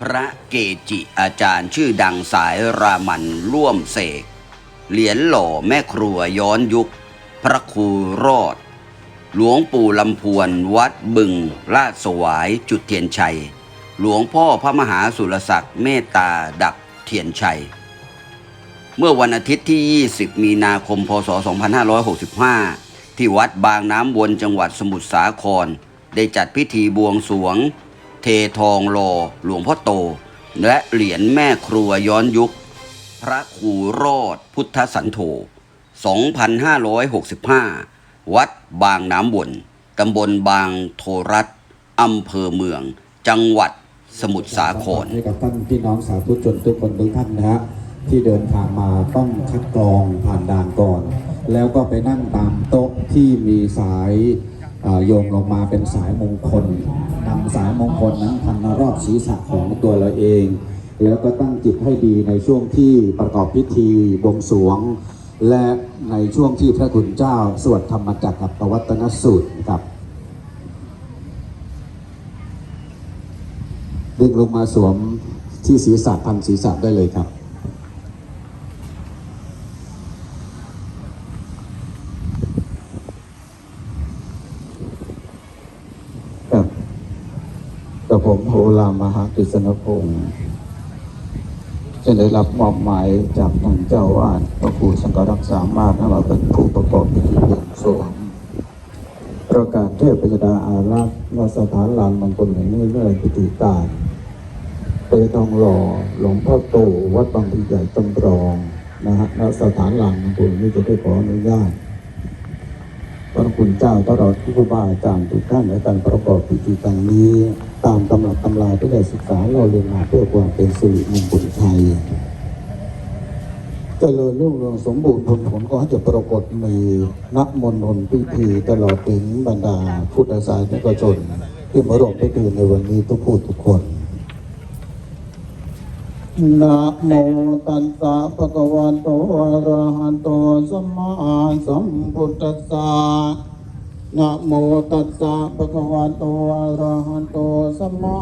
พระเกจิอาจารย์ชื่อดังสายรามันร่วมเสก เหรียญหล่อแม่ครัวย้อนยุค พระครูรอด หลวงปู่ลำพวนวัดบึงลาดสวายจุดเทียนชัย หลวงพ่อพระมหาสุรศักดิ์เมตตาดับเทียนชัย เมื่อวันอาทิตย์ที่ 20 มีนาคม พศ 2565 ที่วัดบางน้ำวนจังหวัดสมุทรสาคร ได้จัดพิธีบวงสรวง เททองรอหลวงพ่อโต และเหรียญแม่ครัวย้อนยุค พระครูรอดพุทธสันโธ2565 วัดบางน้ำวนตำบลบางโทรัตอำเภอเมือง จังหวัดสมุทรสาครให้กับท่านพี่น้องสาธุชนทุกคนทุกท่านนะฮะที่เดินทางมาต้องคัดกรองผ่านด่านก่อน แล้วก็ไปนั่งตามโต๊ะที่มีสาย โยงลงมาเป็นสายมงคลนำสายมงคลนั้นพันรอบศีรษะของตัวเราเอง แล้วก็ตั้งจิตให้ดีในช่วงที่ประกอบพิธีบวงสรวง และในช่วงที่พระคุณเจ้าสวดธรรมจักรกับปวัตนสูตรครับดึงลงมาสวมที่ศีรษะพันศีรษะได้เลยครับครับกับผมโหรามหากฤษณพงศ์จะได้รับมอบหมายจากท่านเจ้าวาดพระครูสังฆรักษามารถให้มาเป็นผู้ประกอบพิธีบวงสรวงประกาศเทพยดาอารักษ์ณสถานลานมงคลแห่งนี้เรื่อพิธีการเปทองหล่อหลวงพ่อโตวัดบางพลีใหญ่ตำรองนะฮะณสถานลานมงคลนี้จะได้ขออนุญาต ระคุณเจ้าตลอดที่ครูบาอาจารย์ทุกท่านในการประกอบพิธีการนี้ ตามตำรับตำราที่ได้ศึกษาเราเรียนมาเพื่อความเป็นสิริมงคลชัยเจริญรุ่งเรืองสมบูรณ์ผลผลก็จะปรากฏในนักมนนพิธีตลอดถึงบรรดาพุทธศาสนิกชนที่มาร่วมพิธีในวันนี้ทุกผู้ทุกคน นะโมตัสสะภะคะวะโตอะระหะโตสัมมาสัมพุทธัสสะนะโมตัสสะภะคะวะโตอะระหะโตสัมมา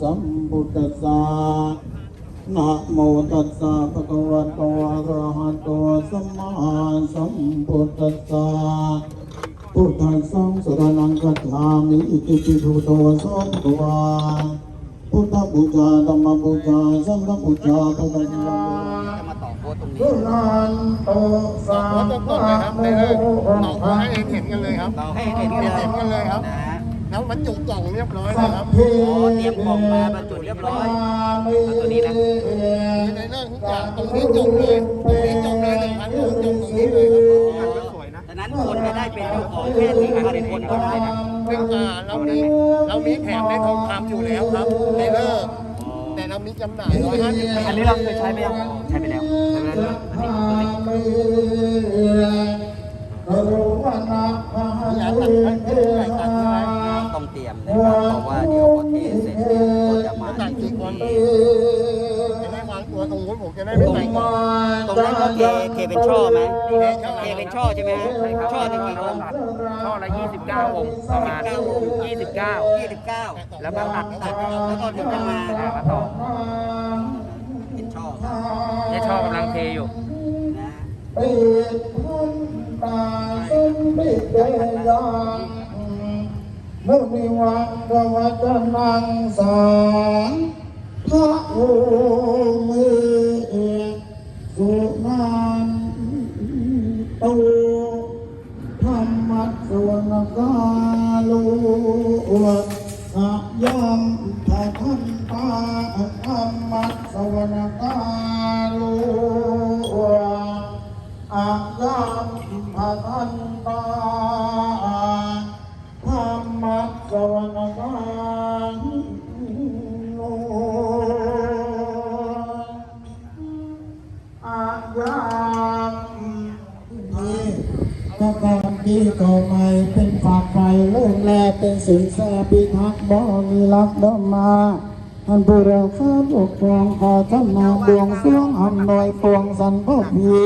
สัมพุทธัสสะนะโมตัสสะภะคะวะโตอะระหะโตสัมมาสัมพุทธัสสะพุทธัสสะสรณังคัจฉามิอิติปิพุทโธสัมภวา พุทธบูชาธรรมบูชาสังฆบูชาพระพุทธเจ้ามาต่อโพสตรงนี้สุนันโตสาขอต้นๆเลยครับนี่คือเราให้เห็นกันเลยครับเราให้เห็นเห็นกันเลยครับนะแล้วบรรจุกล่องเรียบร้อยสันะครับเพเตรียมกล่องมาบรรจุเรียบร้อยเอาตัวนี้นะในเรื่องทุกอย่างตรงนี้จบเลยตรงนี้จบเลยหนึ่งพันจบตรงนี้เลยครับสวยนะฉะนั้นคนจะได้เป็นเจ้าของแค่หนึ่งพันคนก็ได้นะ ซึ่งอ่าเรามีเรามีแถมในทองคำอยู่แล้วครับในเลิกแต่เรามีจำหน่ายร้อยห้าสิบอันนี้เราเคยใช้ไหมยังใช้ไปแล้วใช้ไปแล้วอันนี้ตัวนี้อย่าตัดให้ไม่ได้ตัดใช่ไหมต้องเตรียมนะครับเพราะว่าเดี๋ยวพอเทเสร็จเนี่ยก็จะมาตัดที่กี่คนนี่จะได้วาง ตัวตรงนู้นผมจะได้ไม่ใส่ก่อนตรงนั้นก็เทเทเป็นช่อไหมเทเป็นช่อใช่ไหมฮะช่อหนึ่งกี่องค์ช่อละ29องค์ประมาณ29ยี่สิบเก้าแล้วก็ตัดตัดแล้วก็ถึงจะมาอ่ามาต่อเป็นช่อเนี่ยช่อกำลังเทอยู่นะปิดพุนตาสุนปิเตยังมุนิวังกวัจนังสา รพระโอเมสุนันโตธรรมัสวนกาลุอะยมะทันตาธรรมัสวนกาลุอายัมภะทันตาธรรมะสวรรค์ ก็การที่ก็ไม่เป็นฝากไฟเริ่มแลเป็นสินแสพิทักบ่มีรักดมมาท่านผู้เราข้าปกครองขอท่านมาบวงสรวงอำนวยปวงสันพพี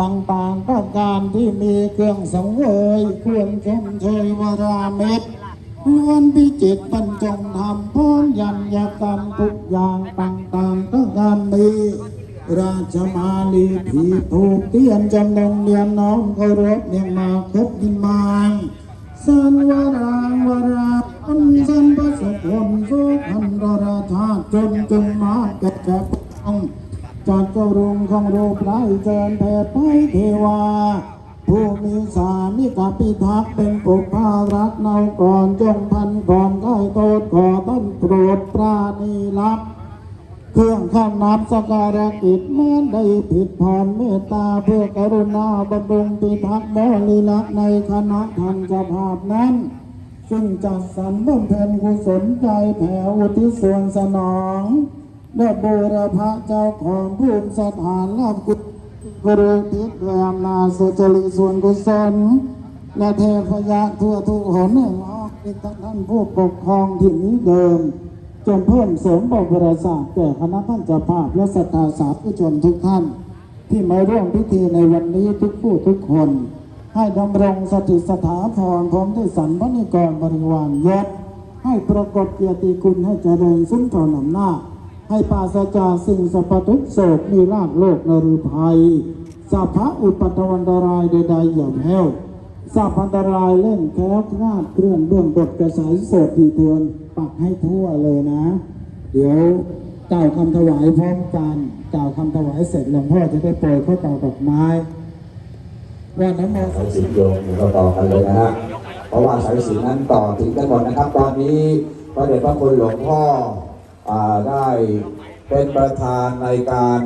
ต่างๆประการที่มีเครื่องสังเวยเครื่องชมเชยวราเม็ดล้วนพิจิตรบรรจงทำพ้นยันยกรรมทุกอย่างต่างๆทั้งการมี ราชมาลีผีถูกเตียนจำลงเรียนน้อมเคารพเนียงมาคบนิมาสันวรางวราอันสันพระสุขนสุขันดราชาจนจงมาแก่แก่ต้องจากเจ้ารงของโรคไร้เจริญแผ่ไปเทวา ผู้มีสามิกาพิทักษ์เป็นปุพารักเนาก่อนจงพันก่อนได้โทษขอท่านโปรดปราณีรับ เครื่องข้ามนับสการะกิจเมื่อได้ผิดผ่อนเมตตาเพื่อกรุณาบำรุงพิทักษ์บริลักษ์ในคณะทันจภาพนั้น ซึ่งจัดสรรบำเพ็ญกุศลใจแผ่อุทิศส่วนสนองได้บูรพะเจ้าของภูมิสถานลาภกุศกรุทิศด้วยอำนาสุจริตส่วนกุศลและเทพยะทั่วทุกหนแห่งออกอีกทั้งท่านผู้ปกครองที่นเดิม จงเพิ่มเสริมบวรศาสตร์แก่คณะท่านเจ้าภาพและศรัทธาสาธุชนทุกท่าน ที่มาร่วมพิธีในวันนี้ทุกผู้ทุกคน ให้ดำรงสติสถาพรพร้อมด้วยสรรพนิกรบริวารยศให้ปรากฏเกียรติคุณให้เจริญซุ้มต่อนำหน้า ให้ปราศจากสิ่งสัพพทุกโศกมีลาภโลกนรุภัยสัพพะอุปตตวันตรายใดๆอย่าแพ้วสัพพันตรายเล่นแคล้วคลาดเคลื่อนเบื้องบทกระสายโสดทีเทือน ปักให้ทั่วเลยนะ เดี๋ยวกล่าวคำถวายพร้อมกันกล่าวคำถวายเสร็จหลวงพ่อจะได้โปรยข้าวเต่าดอกไม้ว่าน้ำมนต์สายสิญจนเราต่อกันเลยนะฮะเพราะว่าสายสิญจนนั้นต่อถึงกันหมดนะครับ ตอนนี้พระเดชพระคุณหลวงพ่ออได้เป็นประธานในการ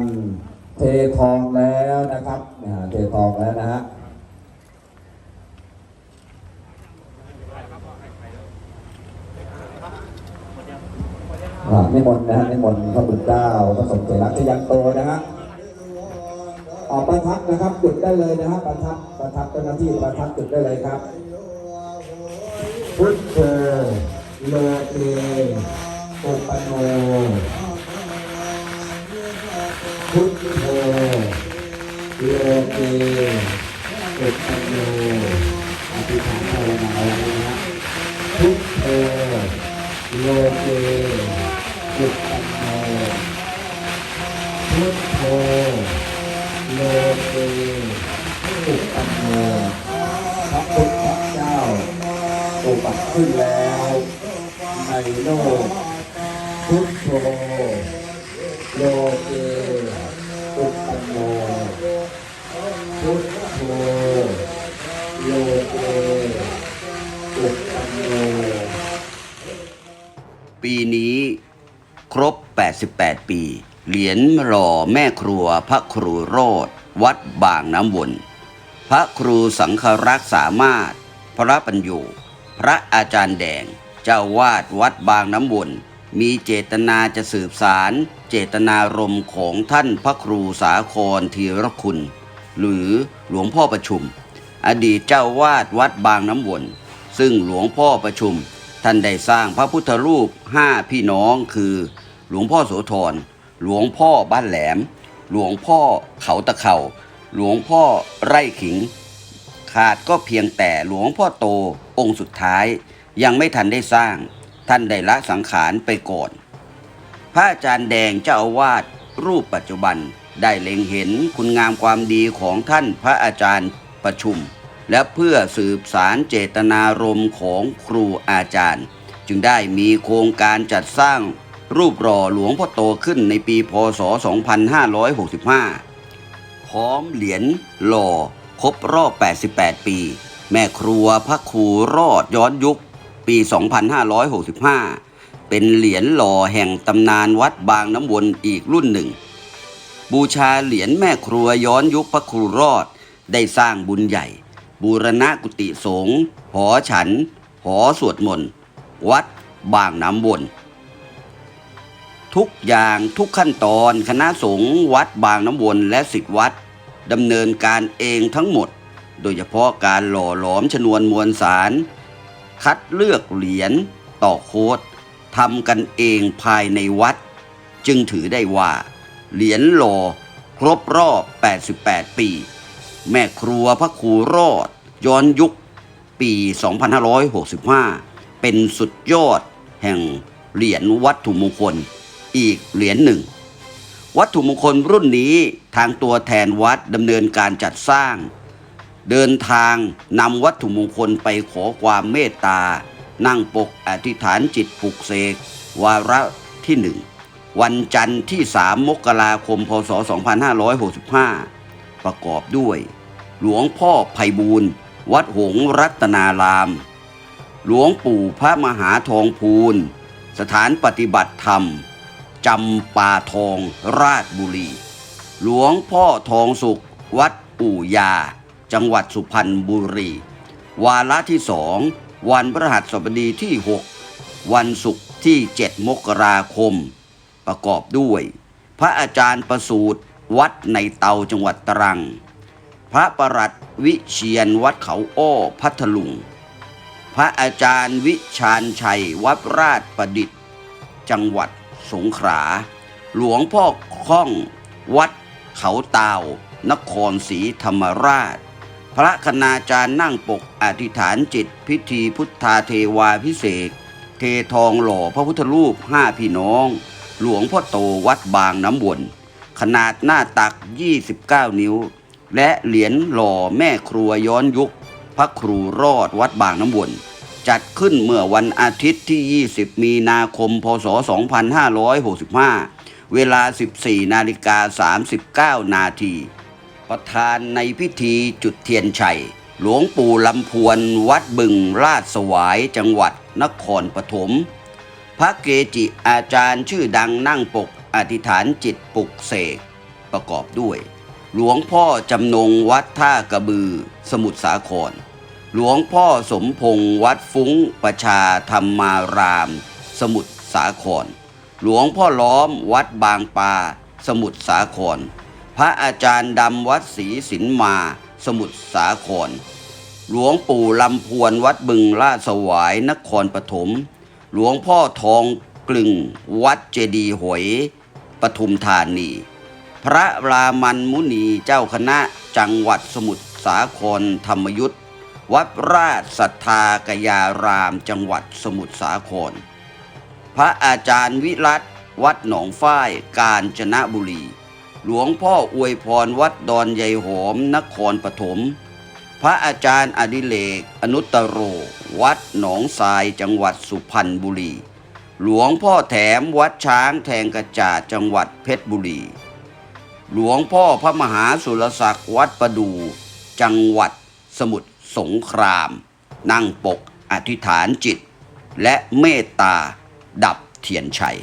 เททองแล้วนะครับอ่าเททองแล้วนะฮะ นิมนต์นะฮะนิมนต์พระบุญเจ้าพระสมเด็จรัชยันโตนะฮะออกประทับนะครับจุดได้เลยนะฮะประทับประทับเจ้าหน้าที่ประทับจุดได้เลยครับ พุทโธโลเกปุปโนพุทโธโลเกปุปโนอธิษฐานภาวนาไว้นะฮะพุทโธโลเก ปุปปโนพุทโธโลเกปุปปโนพระพุทธเจ้าอุบัติขึ้นแล้วในโลก พุทโธโลเกปุปปโนพุทโธโลเกปุปปโนปีนี้ ครบ 88 ปี เหรียญหล่อแม่ครัวพระครูโรดวัดบางน้ำวน พระครูสังฆรักษ์สามารถ พระปัญโยพระอาจารย์แดง เจ้าวาดวัดบางน้ำวน มีเจตนาจะสืบสาร เจตนารมณ์ของท่านพระครูสาครธีรคุณ หรือหลวงพ่อประชุม อดีตเจ้าวาดวัดบางน้ำวน ซึ่งหลวงพ่อประชุมท่านได้สร้างพระพุทธรูปห้าพี่น้องคือ หลวงพ่อโสธร หลวงพ่อบ้านแหลม หลวงพ่อเขาตะเข่า หลวงพ่อไร่ขิง ขาดก็เพียงแต่หลวงพ่อโตองค์สุดท้าย ยังไม่ทันได้สร้าง ท่านได้ละสังขารไปก่อน พระอาจารย์แดงเจ้าอาวาสรูปปัจจุบันได้เล็งเห็นคุณงามความดีของท่านพระอาจารย์ประชุม และเพื่อสืบสารเจตนารมณ์ของครูอาจารย์ จึงได้มีโครงการจัดสร้าง รูปหล่อหลวงพ่อโตขึ้นในปีพศ 2565 พร้อมเหรียญหล่อครบรอบ 88 ปี แม่ครัวพระครูรอดย้อนยุค ปี 2565 เป็นเหรียญหล่อแห่งตำนานวัดบางน้ำวนอีกรุ่นหนึ่ง บูชาเหรียญแม่ครัวย้อนยุคพระครูรอดได้สร้างบุญใหญ่ บูรณะกุฏิสงฆ์หอฉัน หอสวดมนต์ วัดบางน้ำวน ทุกอย่างทุกขั้นตอน คณะสงฆ์วัดบางน้ำวนและสิทธิวัดดำเนินการเองทั้งหมด โดยเฉพาะการหล่อหลอมชนวนมวลสาร คัดเลือกเหรียญต่อโค้ดทำกันเองภายในวัด จึงถือได้ว่า เหรียญหล่อครบรอบ 88 ปี แม่ครัวพระครูรอด ย้อนยุคปี 2565 เป็นสุดยอดแห่งเหรียญวัตถุมงคล อีกเหรียญหนึ่ง วัตถุมงคลรุ่นนี้ทางตัวแทนวัดดำเนินการจัดสร้าง เดินทางนำวัตถุมงคลไปขอความเมตตา นั่งปกอธิษฐานจิตปลุกเสกวาระที่หนึ่งวันจันทร์ที่ 3 มกราคม พศ 2565 ประกอบด้วย หลวงพ่อไพบูลย์วัดหงรัตนาราม หลวงปู่พระมหาทองพูนสถานปฏิบัติธรรม จำปาทองราชบุรี หลวงพ่อทองสุข วัดปู่ยา จังหวัดสุพรรณบุรี วาระที่สองวันพฤหัสบดีที่ 6 วันศุกร์ที่ 7 มกราคม ประกอบด้วย พระอาจารย์ประสูตรวัดในเตาจังหวัดตรัง พระประหลัดวิเชียนวัดเขาอ้อพัทลุง พระอาจารย์วิชาญชัยวัดราชประดิษฐ์ จังหวัด สงขลาหลวงพ่อค่อง วัดเขาตาวนครศรีธรรมราช พระคณาจารย์นั่งปกอธิษฐานจิตพิธีพุทธาเทวาพิเศษ เททองหล่อพระพุทธรูปห้าพี่น้อง หลวงพ่อโตวัดบางน้ำวน ขนาดหน้าตัก 29 นิ้ว และเหรียญหล่อแม่ครัวย้อนยุค พระครูรอดวัดบางน้ำวน จัดขึ้นเมื่อวันอาทิตย์ที่ 20 มีนาคม พศ 2565 เวลา 14 นาฬิกา 39 นาที ประธานในพิธีจุดเทียนชัย หลวงปู่ลำพวนวัดบึงราชสวายจังหวัดนครปฐม พระเกจิอาจารย์ชื่อดังนั่งปกอธิษฐานจิตปลุกเสก ประกอบด้วย หลวงพ่อจำนงวัดท่ากระบือ สมุทรสาคร หลวงพ่อสมพงษ์วัดฟุ้งประชาธรรมาราม สมุทรสาคร หลวงพ่อล้อมวัดบางปา สมุทรสาคร พระอาจารย์ดำวัดศรีสินมา สมุทรสาคร หลวงปู่ลำพวนวัดบึงลาดสวายนครปฐม หลวงพ่อทองกลึงวัดเจดีหอยปทุมธานี พระรามันมุนีเจ้าคณะจังหวัดสมุทรสาครธรรมยุทธ วัดราชสัทธากยารามจังหวัดสมุทรสาคร พระอาจารย์วิรัตวัดหนองฝ้ายกาญจนบุรี หลวงพ่ออวยพรวัดดอนใยหอมนครปฐม พระอาจารย์อดิเลก อนุตตโร วัดหนองทรายจังหวัดสุพรรณบุรี หลวงพ่อแถมวัดช้างแทงกระจาดจังหวัดเพชรบุรี หลวงพ่อพระมหาสุรศักดิ์วัดประดู จังหวัดสมุทร สงคราม นั่งปกอธิษฐานจิต และเมตตาดับเทียนชัย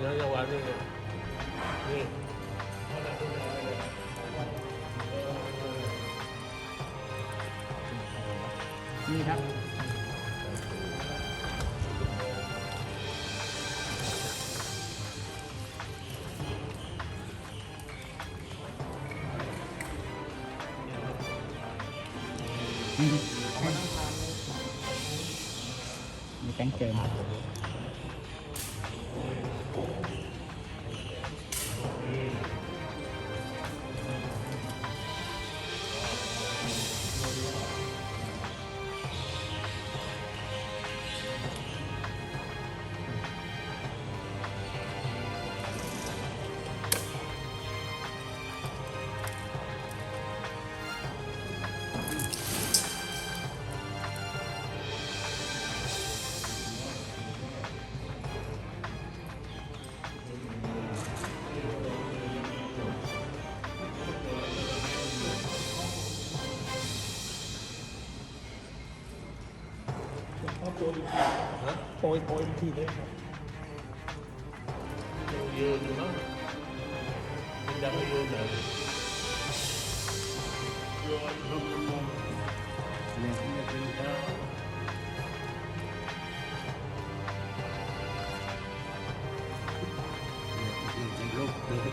เดี๋ยวจะวางนี่เลยนี่นี่ครับมีแป้งเจิม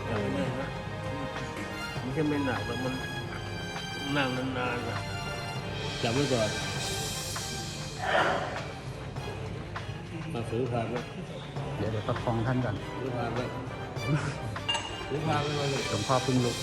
ได้นะมันแค่ไม่หนักแต่มันนั่งนานๆนะจับ ไว้ก่อนมาซื้อผ่านไหมเดี๋ยวเดี๋ยวประคองท่านก่อนซื้อผ่านไหมซื้อผ่านไหมมาเลยหลวงพ่อเพึ่งลุก